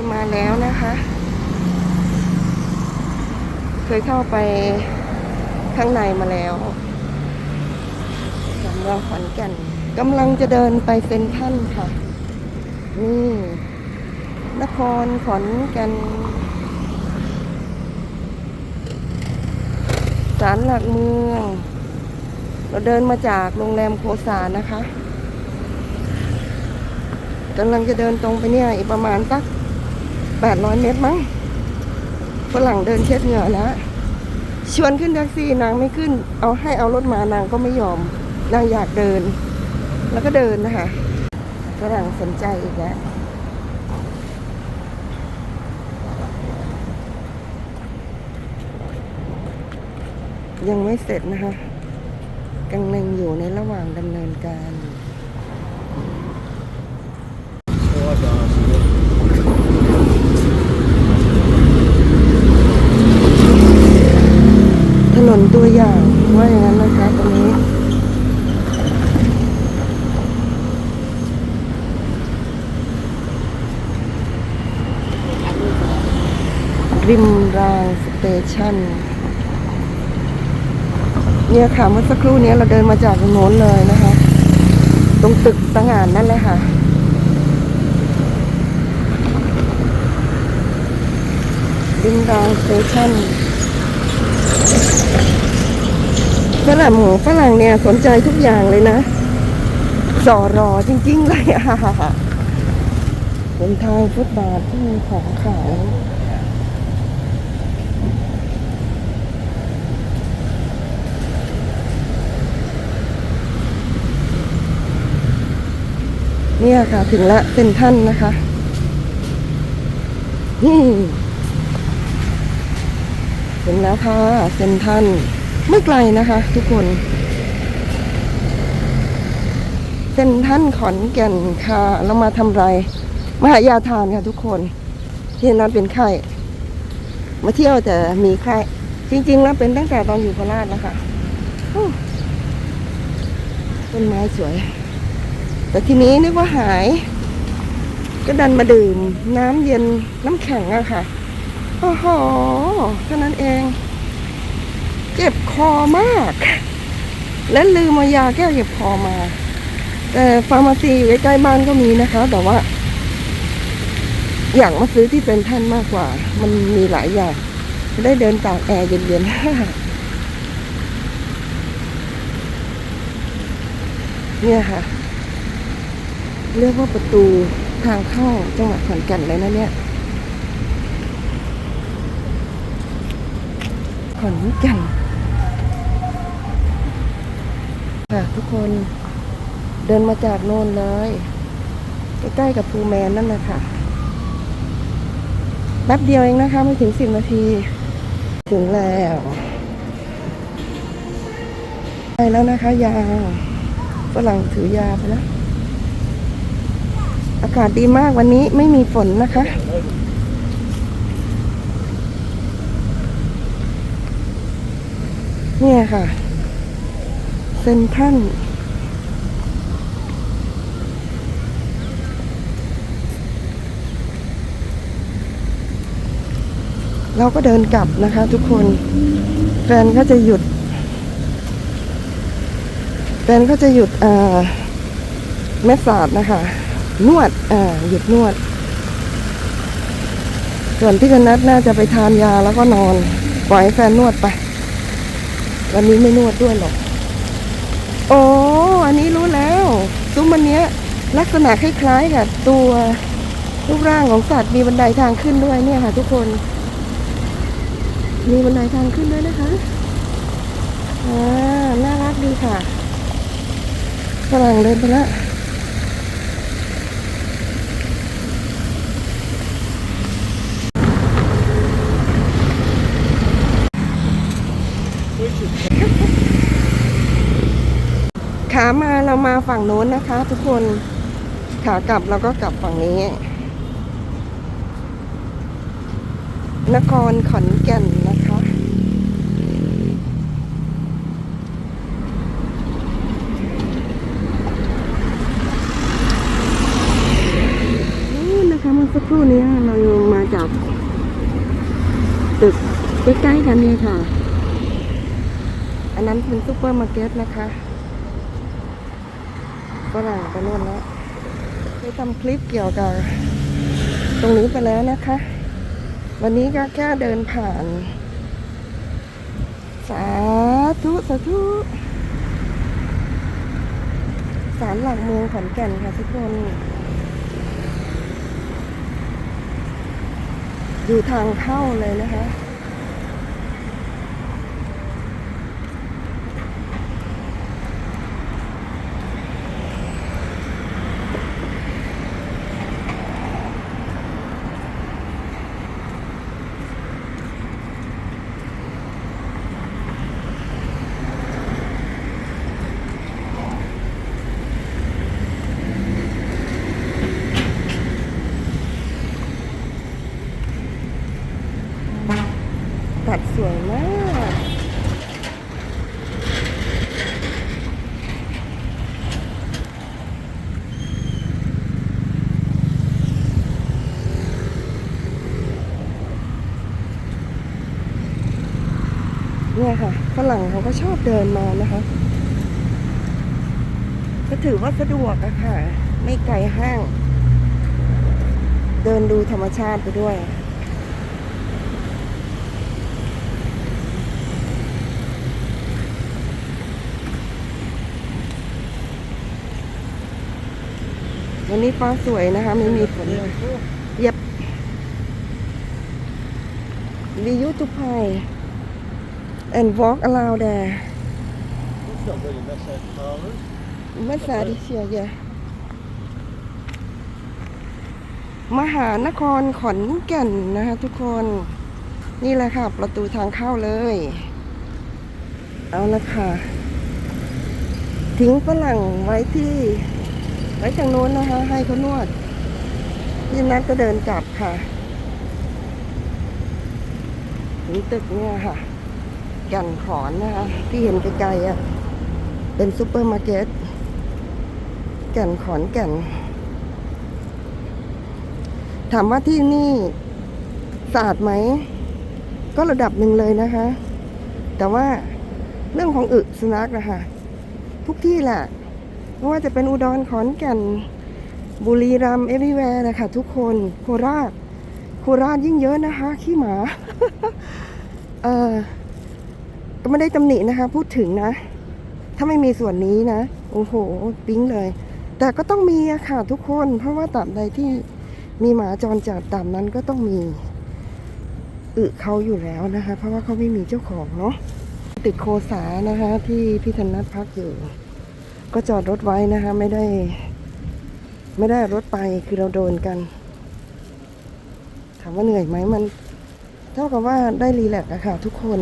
ยมาแล้วนะคะ เคยเข้าไปข้างในมาแล้วสำหรับขอนแก่นกำลังจะเดินไปเซ็นทรัลค่ะ นี่ นครขอนแก่นศาลหลักเมือง เราเดินมาจากโรงแรมโคสานะคะกำลังจะเดินตรงไปเนี่ยอีกประมาณสัก แปดร้อยเมตรมั้งฝรั่งเดินเช็ดเหงื่อแล้ว ชวนขึ้นแท็กซี่นางไม่ขึ้น เอาให้เอารถมานางก็ไม่ยอม นางอยากเดิน แล้วก็เดินนะคะฝรั่งสนใจอีกแล้วยังไม่เสร็จนะคะกำลังอยู่ในระหว่างดำเนินการ นนตัวอย่างว่าอย่างนั้นนะคะตรงนี้ริมรางสเตชันเนี่ยค่ะเมื่อสักครู่นี้เราเดินมาจากตรงโน้นเลยนะคะ ตรงตึกต่างงานนั่นแหละค่ะ ริมรางสเตชัน ฝรั่งหมูฝรั่งเนี่ยสนใจทุกอย่างเลยนะ สอรอจริง ๆ เลยอะเป็นทางฟุตบาทที่มีของขายเนี่ยค่ะ ถึงละเป็นท่านนะคะ นี่ ถึงแล้วค่ะเซนทันไม่ไกลนะคะ ทุกคนเส้นท่านขอนแก่นค่ะเรามาทำไรมาหายาทานค่ะทุกคนที่นั้นเป็นไข้มาเที่ยวแต่มีไข้จริงๆแล้วเป็นตั้งแต่ตอนอยู่โคราชแล้วค่ะต้นไม้สวย แต่ทีนี้นึกว่าหาย ก็ดันมาดื่ม น้ำเย็นน้ำแข็งอะค่ะ โอ้โหแค่นั้นเอง เจ็บคอมาก และลืมเอายาแก้เจ็บคอมา แต่ฟาร์มาซีอยู่ใกล้ๆบ้านก็มีนะคะ แต่ว่า อยากมาซื้อที่เป็นท่านมากกว่า มันมีหลายอย่างจะได้เดินตากแอร์เย็นๆ เนี่ยค่ะ เรียกว่าประตูทางเข้าจังหวัดขอนแก่นเลยนะเนี่ย ขอนแก่นค่ะทุกคนเดินมาจากโน่นเลย ใกล้ๆกับภูแมนนั่นแหละค่ะแป๊บเดียวเองนะคะ ไม่ถึงสิบนาที ถึงแล้วไปแล้วนะคะ ยาฝรั่งถือยาไปแล้ว อากาศดีมากวันนี้ไม่มีฝนนะคะ เนี่ยค่ะ เซนทันเราก็เดินกลับนะคะทุกคน แฟนก็จะหยุด แฟนก็จะหยุดแม่สาดนะคะ นวดหยุดนวด ส่วนพี่กนัทน่าจะไปทานยาแล้วก็นอนปล่อยแฟนนวดไป วันนี้ไม่นวดด้วยหรอกโอ้อันนี้รู้แล้ว ซุ้มมันเนี้ย ลักษณะคล้ายๆกับตัวรูปร่างของสัตว์มีบันไดทางขึ้นด้วยเนี่ยค่ะ ทุกคน มีบันไดทางขึ้นด้วยนะคะอ่าน่ารักดีค่ะฝรั่งเดินไปแล้ว มาฝั่งโน้นนะคะ ทุกคนขากลับเราก็กลับฝั่งนี้ นครขอนแก่นนะคะ นะคะเมื่อสักครู่นี้เราลงมาจากตึกใกล้ๆกันนี่ค่ะ อันนั้นเป็นซูเปอร์มาร์เก็ตนะคะ ฝรั่งไปนู่นแล้วได้ทำคลิปเกี่ยวกับ ตรงนี้ไปแล้วนะคะ วันนี้ก็แค่เดินผ่าน สาธุสาธุศาลหลักเมืองขอนแก่นค่ะทุกคน อยู่ทางเข้าเลยนะคะ ตัดสวยมาก เนี่ยค่ะฝ รั่งเขาก็ชอบเดินมานะคะ ก็ถือว่าสะดวกอะค่ะ ไม่ไกลห้าง เดินดูธรรมชาติไปด้วยวันนี้ฟ้าสวยนะคะไม่มีฝนเลยเย็บวิวทุกภัย and walk around there It's not really Messa Farmers. ไม่สาดิเชียเยมหานครขอนแก่นนะคะทุกคน นี่แหละค่ะ ประตูทางเข้าเลย เอาละค่ะ ทิ้งฝรั่งไว้ที่ ไว้ทางโน้นนะคะ ให้เขานวดพี่นัทก็เดินกลับค่ะ ถึงตึกเนี่ยค่ะ แก่นขอนนะคะที่เห็นไกลๆอะเป็นซูเปอร์มาร์เก็ตแก่นขอนแก่น ถามว่าที่นี่สะอาดไหม ก็ระดับหนึ่งเลยนะคะ แต่ว่าเรื่องของอึสุนัขนะคะทุกที่แหละไม่ว่าจะเป็นอุดรขอนแก่น บุรีรัมย์เอวิแวร์นะคะทุกคนโคราชโคราชยิ่งเยอะนะคะ ขี้หมา เออ ก็ไม่ได้ตำหนินะคะ พูดถึงนะ ถ้าไม่มีส่วนนี้นะ โอ้โห ปิ๊งเลย แต่ก็ต้องมีอะค่ะทุกคน เพราะว่าตาบใดที่มีหมาจรจัดตามนั้นก็ต้องมีอึเขาอยู่แล้วนะคะ เพราะว่าเขาไม่มีเจ้าของเนาะติดโคสานะคะ ที่พี่ธนัทพักอยู่ ก็จอดรถไว้นะคะ ไม่ได้ ไม่ได้รถไปคือเราโดนกัน ถามว่าเหนื่อยไหมมัน เท่ากับว่าได้รีแลกซ์อะค่ะทุกคน